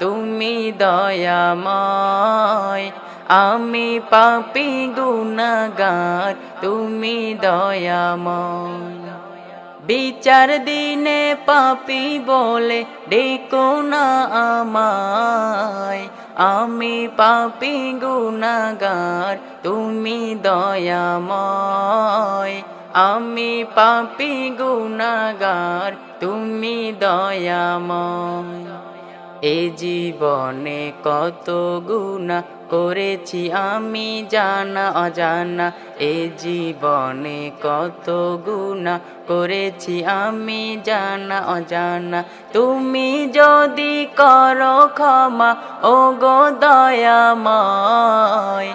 তুমি দয়াময়, আমি পাপি গুনাগার তুমি দয়াময়। বিচার দিনে পাপি বলে ডেকো না আমায়, আমি পাপি গুনাগার তুমি দয়াময়। আমি পাপি গুনাগার তুমি দয়াময়। এ জীবনে কত গুণা করেছি আমি জানা, অজানা। এ জীবনে কত গুণা করেছি আমি জানা, অজানা। তুমি যদি করো ক্ষমা ও গো দয়াময়।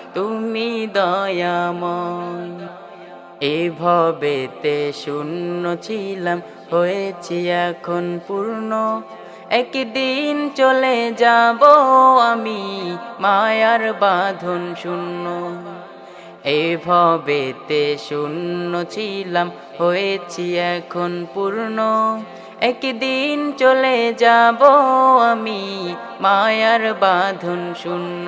তুমি দয়াময়। এভাবেতে শূন্য ছিলাম, হয়েছি এখন পূর্ণ। একদিন চলে যাব আমি, মায়ার বাঁধন শূন্য। এভাবেতে শূন্য ছিলাম, হয়েছি এখন পূর্ণ। একদিন চলে যাব আমি, মায়ার বাঁধন শূন্য।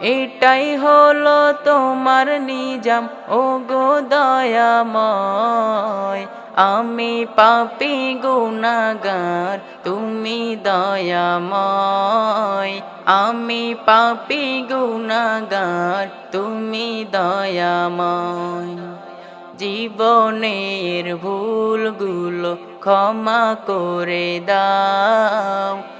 এটাই হলো তোমার নিজাম। ও গো দয়াময়, আমি পাপি গুণাগার তুমি দয়াময়। আমি পাপি গুণাগার তুমি দয়াময়। জীবনের ভুলগুলো ক্ষমা করে দাও।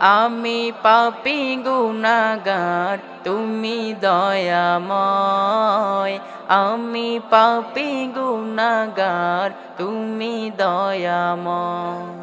আমি পাপি গুণাগার তুমি দয়াময়। আমি পাপি গুণাগার তুমি দয়াময়।